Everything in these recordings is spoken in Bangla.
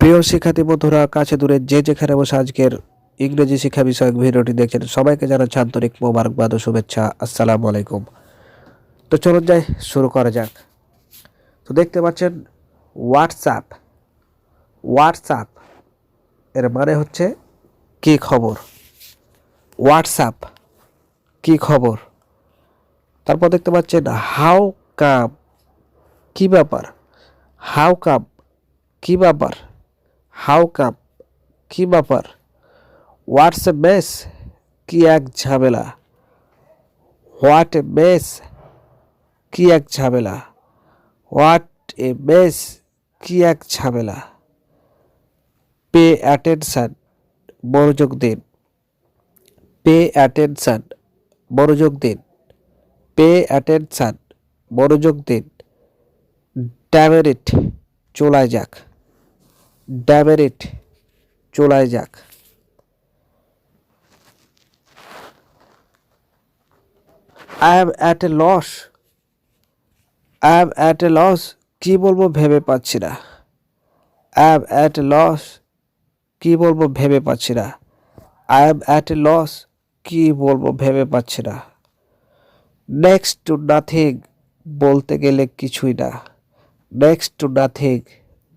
প্রিয় শিক্ষার্থী বন্ধুরা, কাছে দূরে যে যেখানে বসে আজকের ইংরেজি শিক্ষা বিষয়ক ভিডিওটি দেখছেন, সবাইকে জানাচ্ছি আন্তরিক মোবারকবাদ ও শুভেচ্ছা। আসসালামু আলাইকুম। তো চলুন যাই, শুরু করা যাক। তো দেখতে পাচ্ছেন হোয়াটসঅ্যাপ হোয়াটসঅ্যাপ এর মানে হচ্ছে কি খবর? হোয়াটসঅ্যাপ কি খবর? তারপর দেখতে পাচ্ছেন হাউ কাম কি ব্যাপার? হাউ কাম কি ব্যাপার? হাউ কাম কি ব্যাপার হোয়াটস এ মেস কি এক ঝামেলা হোয়াট এ মেস কি এক ঝামেলা হোয়াট এ মেস কি এক ঝামেলা পে অ্যাটেনশন মনোযোগ দিন পে অ্যাটেনশন মনোযোগ দিন পে অ্যাটেনশন মনোযোগ দিন ড্যামেরিট চলায় যাক ড্যামেরিট চলায় যাক। I am at a loss I am at a loss কী বলব ভেবে পাচ্ছি না। আই অ্যাট এ লস কী বলব ভেবে পাচ্ছি না। I am at a loss কী বলব ভেবে পাচ্ছি না। নেক্সট টু নাথিং বলতে গেলে কিছুই না। নেক্সট টু নাথিং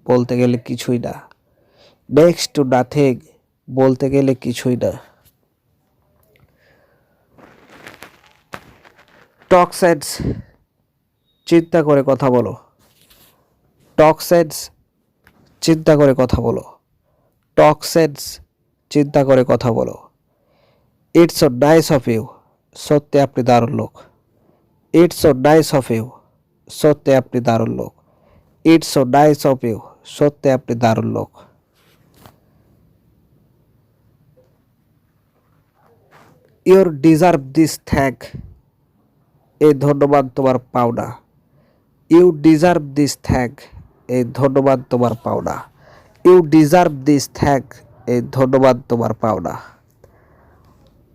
বলতে গেলে কিছুই না। নেক্সট টু নাথিং বলতে গেলে কিছুই না। টক সেন্স চিন্তা করে কথা বলো। টক সেন্স চিন্তা করে কথা বলো। টক সেন্স চিন্তা করে কথা বলো। It's oh nice of you সত্যি আপনি দারুণ লোক। It's oh nice of you সত্যি আপনি দারুণ লোক। It's oh nice of you সত্যি আপনি দারুণ লোক। ইউর ডিজার্ভ দিস থ্যাঙ্ক এই ধন্যবাদ তোমার পাওনা। ইউ ডিজার্ভ দিস থ্যাঙ্ক এই ধন্যবাদ তোমার পাওনা। ইউ ডিজার্ভ দিস থ্যাঙ্ক এই ধন্যবাদ তোমার পাওনা।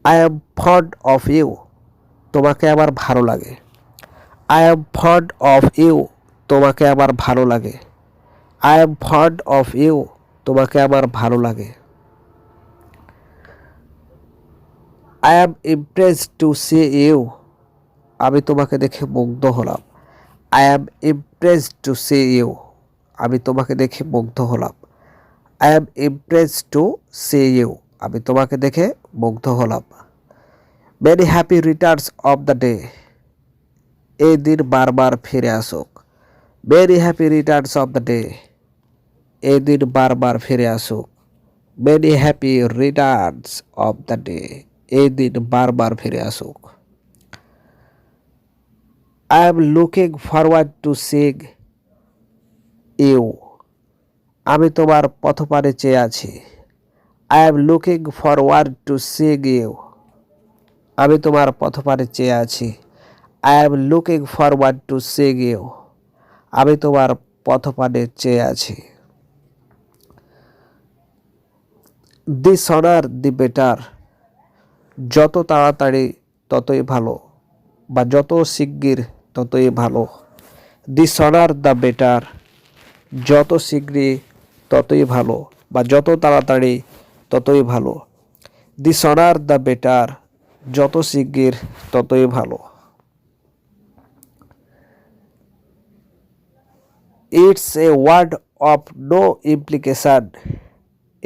I am fond of you তোমাকে আমার ভালো লাগে। I am fond of you তোমাকে আমার ভালো লাগে। I am fond of you তোমাকে আমার ভালো লাগে। I am impress to see you আমি তোমাকে দেখে মুগ্ধ হলাম। I am impress to see you আমি তোমাকে দেখে মুগ্ধ হলাম। I am impress to see you আমি তোমাকে দেখে মুগ্ধ হলাম। Many happy returns of the day এই দিন বারবার ফিরে আসুক। Many happy returns of the day এই দিন বারবার ফিরে আসুক। Many happy returns of the day এই দিন বারবার ফিরে আসুক। I am looking forward to seeing you আমি তোমার পথপানে চেয়ে আছি। I am looking forward to seeing you আমি তোমার পথপানে চেয়ে আছি। I am looking forward to seeing you আমি তোমার পথপানে চেয়ে আছি। The sooner the better. যত তাড়াতাড়ি ততই ভালো বা যত শিগগির ততই ভালো। The sooner the better. যত শীঘ্রই ততই ভালো বা যত তাড়াতাড়ি ততই ভালো। The sooner the better. যত শিগগির ততই ভালো। It's a word of no implication.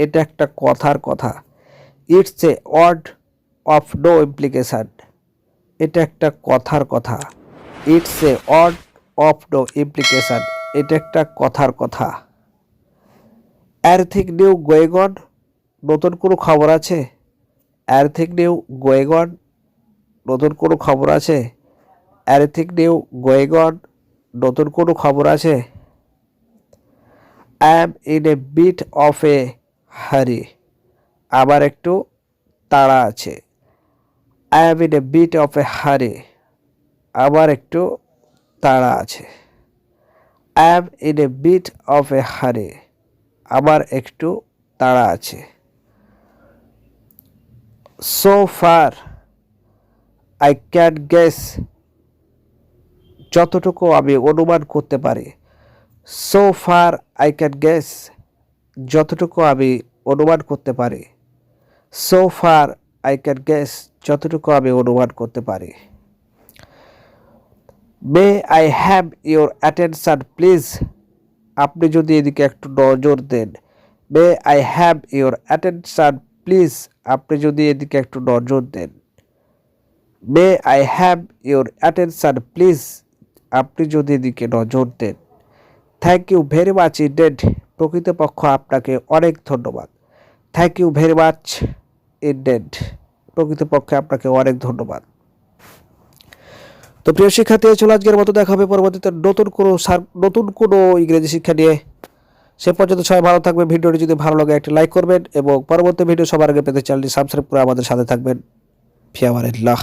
এটা একটা কথার কথা। It's a word of no implication এটা একটা কথার কথা। It's a word of no implication এটা একটা কথার কথা। অ্যারথিক নিউ গোয়েগন নতুন কোনো খবর আছে? অ্যারথিক নিউ গোয়েগন নতুন কোনো খবর আছে? অ্যারথিক নিউ গোয়েগন নতুন কোনো খবর আছে? I am in a bit of a hurry. আবার একটু তাড়া আছে। I am in a bit of a hurry আবার একটু তাড়া আছে। I am in a bit of a hurry আবার একটু তাড়া আছে। So far I can guess যতটুকু আমি অনুমান করতে পারি। So far I can guess যতটুকু আমি অনুমান করতে পারি so far I can guess যতটুকু আমি অনুমান করতে পারি। May I have your attention please আপনি যদি এদিকে একটু নজর দেন may I have your attention please আপনি যদি এদিকে একটু নজর দেন may I have your attention please আপনি যদি এদিকে নজর দেন thank you very much indeed প্রকৃতপক্ষ আপনাকে অনেক ধন্যবাদ। Thank you very much indeed প্রকৃতপক্ষে আপনাকে অনেক ধন্যবাদ। তো প্রিয় শিক্ষার্থী, চলে আজকের মতো দেখা হবে পরবর্তীতে নতুন কোনো সার নতুন কোনো ইংরেজি শিক্ষা নিয়ে। সে পর্যন্ত সবাই ভালো থাকবে ভিডিওটি যদি ভালো লাগে, একটি লাইক করবেন এবং পরবর্তী ভিডিও সবার আগে পেতে চ্যানেলটি সাবস্ক্রাইব করে আমাদের সাথে থাকবেন। ফিয়ামারিল্লাহ।